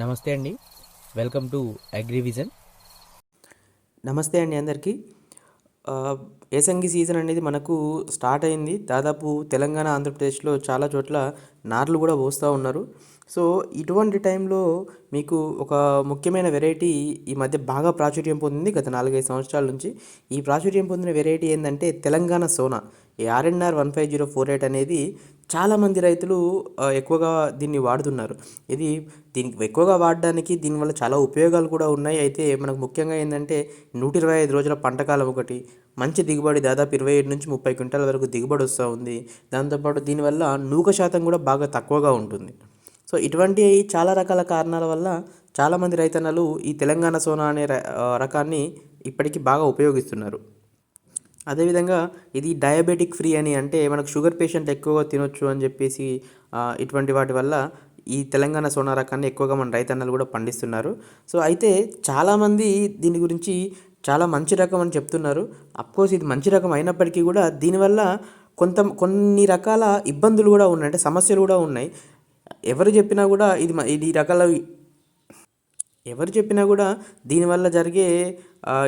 నమస్తే అండి. Welcome to Agrivision. నమస్తే అండి అందరికీ. ఏసంగి సీజన్ అనేది మనకు స్టార్ట్ అయింది. దాదాపు తెలంగాణ ఆంధ్రప్రదేశ్లో చాలా చోట్ల నార్లు కూడా పోస్తూ ఉన్నారు. సో ఇటువంటి టైంలో మీకు ఒక ముఖ్యమైన వెరైటీ ఈ మధ్య బాగా ప్రాచుర్యం పొందింది గత నాలుగైదు సంవత్సరాల నుంచి. ఈ ప్రాచుర్యం పొందిన వెరైటీ ఏంటంటే తెలంగాణ సోనా. ఈ RNR one five zero four eight అనేది చాలామంది రైతులు ఎక్కువగా దీన్ని వాడుతున్నారు. ఇది దీనికి ఎక్కువగా వాడడానికి దీనివల్ల చాలా ఉపయోగాలు కూడా ఉన్నాయి. అయితే మనకు ముఖ్యంగా ఏంటంటే నూట ఇరవై ఐదు రోజుల పంటకాలం ఒకటి మంచి దిగుబడి దాదాపు ఇరవై ఏడు నుంచి ముప్పై క్వింటాల వరకు దిగుబడి వస్తూ ఉంది. దాంతోపాటు దీనివల్ల నూక శాతం కూడా బాగా తక్కువగా ఉంటుంది. సో ఇటువంటి చాలా రకాల కారణాల వల్ల చాలామంది రైతన్నలు ఈ తెలంగాణ సోనా అనే ర- రకాన్ని ఇప్పటికీ బాగా ఉపయోగిస్తున్నారు. అదేవిధంగా ఇది డయాబెటిక్ ఫ్రీ అని అంటే మనకు షుగర్ పేషెంట్ ఎక్కువగా తినొచ్చు అని చెప్పేసి ఇటువంటి వాటి వల్ల ఈ తెలంగాణ సోనా రకాన్ని ఎక్కువగా మన రైతన్నలు కూడా పండిస్తున్నారు. సో అయితే చాలామంది దీని గురించి చాలా మంచి రకం అని చెప్తున్నారు. అఫ్కోర్స్ ఇది మంచి రకం అయినప్పటికీ కూడా దీనివల్ల కొంత కొన్ని రకాల ఇబ్బందులు కూడా ఉన్నాయి. అంటే సమస్యలు కూడా ఉన్నాయి. ఎవరు చెప్పినా కూడా ఇది ఇది రకాల ఎవరు చెప్పినా కూడా దీనివల్ల జరిగే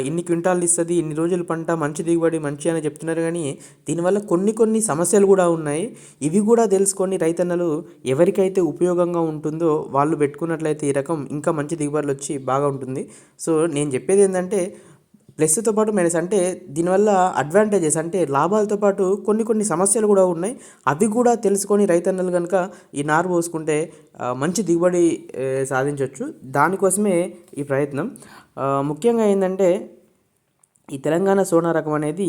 ఇన్ని క్వింటాలు ఇస్తుంది ఇన్ని రోజులు పంట మంచి దిగుబడి మంచి అని చెప్తున్నారు కానీ దీనివల్ల కొన్ని కొన్ని సమస్యలు కూడా ఉన్నాయి. ఇవి కూడా తెలుసుకొని రైతన్నలు ఎవరికైతే ఉపయోగంగా ఉంటుందో వాళ్ళు పెట్టుకున్నట్లయితే ఈ రకం ఇంకా మంచి దిగుబడులు వచ్చి బాగా ఉంటుంది. సో నేను చెప్పేది ఏంటంటే ప్లస్తో పాటు మైనస్ అంటే దీనివల్ల అడ్వాంటేజెస్ అంటే లాభాలతో పాటు కొన్ని కొన్ని సమస్యలు కూడా ఉన్నాయి. అవి కూడా తెలుసుకొని రైతన్నలు కనుక ఈ నారు పోసుకుంటే మంచి దిగుబడి సాధించవచ్చు దానికోసమే ఈ ప్రయత్నం. ముఖ్యంగా ఏంటంటే ఈ తెలంగాణ సోనా రకం అనేది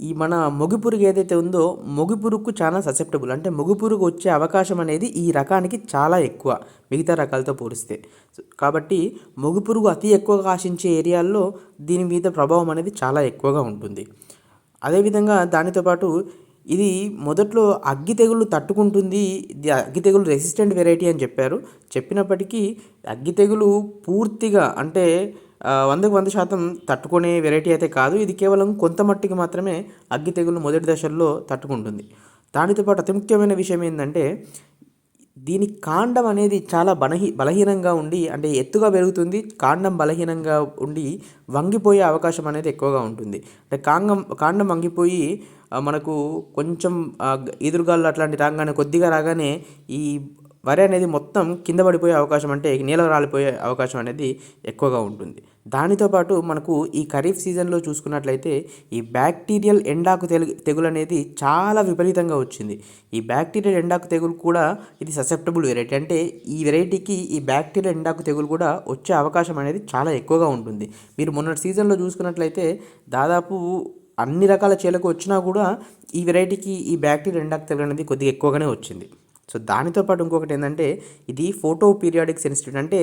ఈ మన మొగిపురుగు ఏదైతే ఉందో మొగిపురుగుకు చాలా ససెప్టబుల్ అంటే మొగిపురుగు వచ్చే అవకాశం అనేది ఈ రకానికి చాలా ఎక్కువ. మిగతా రకాలతో పోలిస్తే. కాబట్టి మొగిపురుగు అతి ఎక్కువగా ఆశించే ఏరియాల్లో దీని మీద ప్రభావం అనేది చాలా ఎక్కువగా ఉంటుంది. అదేవిధంగా దానితో పాటు ఇది మొదట్లో అగ్గి తెగులు తట్టుకుంటుంది. ఇది అగ్గి తెగులు రెసిస్టెంట్ వెరైటీ అని చెప్పారు. చెప్పినప్పటికీ అగ్గి తెగులు పూర్తిగా అంటే వందకు వంద శాతం తట్టుకునే వెరైటీ అయితే కాదు. ఇది కేవలం కొంత మట్టికి మాత్రమే అగ్గి తెగులు మొదటి దశల్లో తట్టుకుంటుంది. దానితో పాటు అతి ముఖ్యమైన విషయం ఏంటంటే దీని కాండం అనేది చాలా బలహీ బలహీనంగా ఉండి అంటే ఎత్తుగా పెరుగుతుంది కాండం బలహీనంగా ఉండి వంగిపోయే అవకాశం అనేది ఎక్కువగా ఉంటుంది. అంటే కాండం కాండం వంగిపోయి మనకు కొంచెం ఎదురుగాళ్ళు అట్లాంటి రాగానే కొద్దిగా రాగానే ఈ వరి అనేది మొత్తం కింద పడిపోయే అవకాశం అంటే నేల రాలిపోయే అవకాశం అనేది ఎక్కువగా ఉంటుంది. దానితో పాటు మనకు ఈ ఖరీఫ్ సీజన్లో చూసుకున్నట్లయితే ఈ బ్యాక్టీరియల్ ఎండాకు తెగులు అనేది చాలా విపరీతంగా వచ్చింది. ఈ బ్యాక్టీరియల్ ఎండాకు తెగులు కూడా ఇది ససెప్టబుల్ వెరైటీ అంటే ఈ వెరైటీకి ఈ బ్యాక్టీరియల్ ఎండాకు తెగులు కూడా వచ్చే అవకాశం అనేది చాలా ఎక్కువగా ఉంటుంది. మీరు మొన్నటి సీజన్లో చూసుకున్నట్లయితే దాదాపు అన్ని రకాల చేలకు వచ్చినా కూడా ఈ వెరైటీకి ఈ బ్యాక్టీరియల్ ఎండాకు తెగులు అనేది కొద్దిగా ఎక్కువగానే వచ్చింది. సో దానితో పాటు ఇంకొకటి ఏంటంటే ఇది ఫోటో పీరియాడిక్ సెన్సిటివ్. అంటే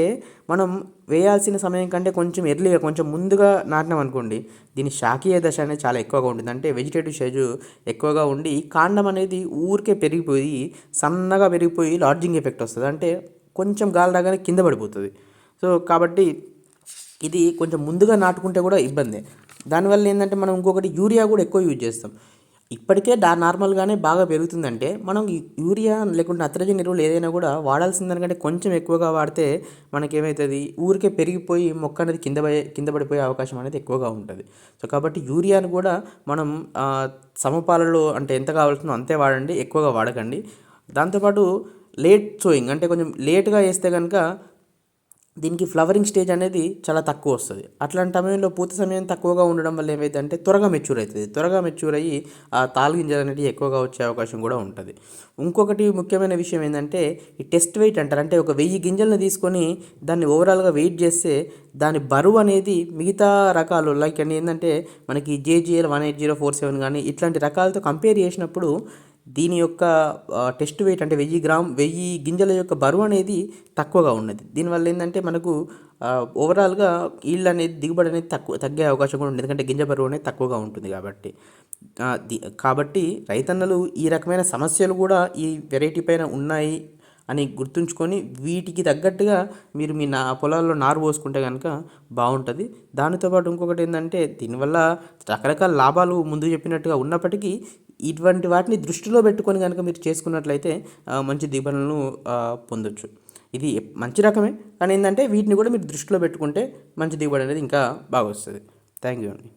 మనం వేయాల్సిన సమయం కంటే కొంచెం ఎర్లీగా కొంచెం ముందుగా నాటినాం అనుకోండి దీని శాఖీయ దశ అనేది చాలా ఎక్కువగా ఉంటుంది. అంటే వెజిటేటివ్ షేజ్ ఎక్కువగా ఉండి కాండం అనేది ఊరికే పెరిగిపోయి సన్నగా పెరిగిపోయి లాడ్జింగ్ ఎఫెక్ట్ వస్తుంది. అంటే కొంచెం గాలి రాగానే కింద పడిపోతుంది. సో కాబట్టి ఇది కొంచెం ముందుగా నాటుకుంటే కూడా ఇబ్బంది. దానివల్ల ఏంటంటే మనం ఇంకొకటి యూరియా కూడా ఎక్కువ యూజ్ చేస్తాం. ఇప్పటికే డా నార్మల్గానే బాగా పెరుగుతుందంటే మనం యూరియా లేకుంటే నత్రజని ఎరువులు ఏదైనా కూడా వాడాల్సిన దానికంటే కొంచెం ఎక్కువగా వాడితే మనకేమవుతుంది ఊరికే పెరిగిపోయి మొక్క అనేది కింద కింద పడిపోయే అవకాశం అనేది ఎక్కువగా ఉంటుంది. సో కాబట్టి యూరియాను కూడా మనం సమపాలలో అంటే ఎంత కావాల్సిందో అంతే వాడండి ఎక్కువగా వాడకండి. దాంతోపాటు లేట్ సోయింగ్ అంటే కొంచెం లేట్గా వేస్తే కనుక దీనికి ఫ్లవరింగ్ స్టేజ్ అనేది చాలా తక్కువ వస్తుంది. అట్లాంటి సమయంలో పూత సమయం తక్కువగా ఉండడం వల్ల ఏమైందంటే త్వరగా మెచ్యూర్ అవుతుంది. త్వరగా మెచ్యూర్ అయ్యి ఆ తాలు గింజలు అనేవి ఎక్కువగా వచ్చే అవకాశం కూడా ఉంటుంది. ఇంకొకటి ముఖ్యమైన విషయం ఏంటంటే ఈ టెస్ట్ వెయిట్ అంటారు. అంటే ఒక వెయ్యి గింజలను తీసుకొని దాన్ని ఓవరాల్గా వెయిట్ చేస్తే దాని బరువు అనేది మిగతా రకాలు లైక్ అండి ఏంటంటే మనకి JGL one eight zero four seven కానీ ఇట్లాంటి రకాలతో కంపేర్ చేసినప్పుడు దీని యొక్క టెస్ట్ వెయిట్ అంటే వెయ్యి గ్రామ్ వెయ్యి గింజల యొక్క బరువు అనేది తక్కువగా ఉన్నది. దీనివల్ల ఏంటంటే మనకు ఓవరాల్గా ఈల్డ్ అనేది దిగుబడి అనేది తక్కువ తగ్గే అవకాశం కూడా ఉంటుంది ఎందుకంటే గింజ బరువు అనేది తక్కువగా ఉంటుంది కాబట్టి. కాబట్టి రైతన్నలు ఈ రకమైన సమస్యలు కూడా ఈ వెరైటీ పైన ఉన్నాయి అని గుర్తుంచుకొని వీటికి తగ్గట్టుగా మీరు మీ నా పొలాల్లో నారు పోసుకుంటే కనుక బాగుంటుంది. దానితో పాటు ఇంకొకటి ఏంటంటే దీనివల్ల రకరకాల లాభాలు ముందు చెప్పినట్టుగా ఉన్నప్పటికీ ఇటువంటి వాటిని దృష్టిలో పెట్టుకొని కనుక మీరు చేసుకున్నట్లయితే మంచి దిగుబడులను పొందొచ్చు. ఇది మంచి రకమే. కానీ ఏంటంటే వీటిని కూడా మీరు దృష్టిలో పెట్టుకుంటే మంచి దిగుబడి అనేది ఇంకా బాగా వస్తుంది. థ్యాంక్ యూ అండి.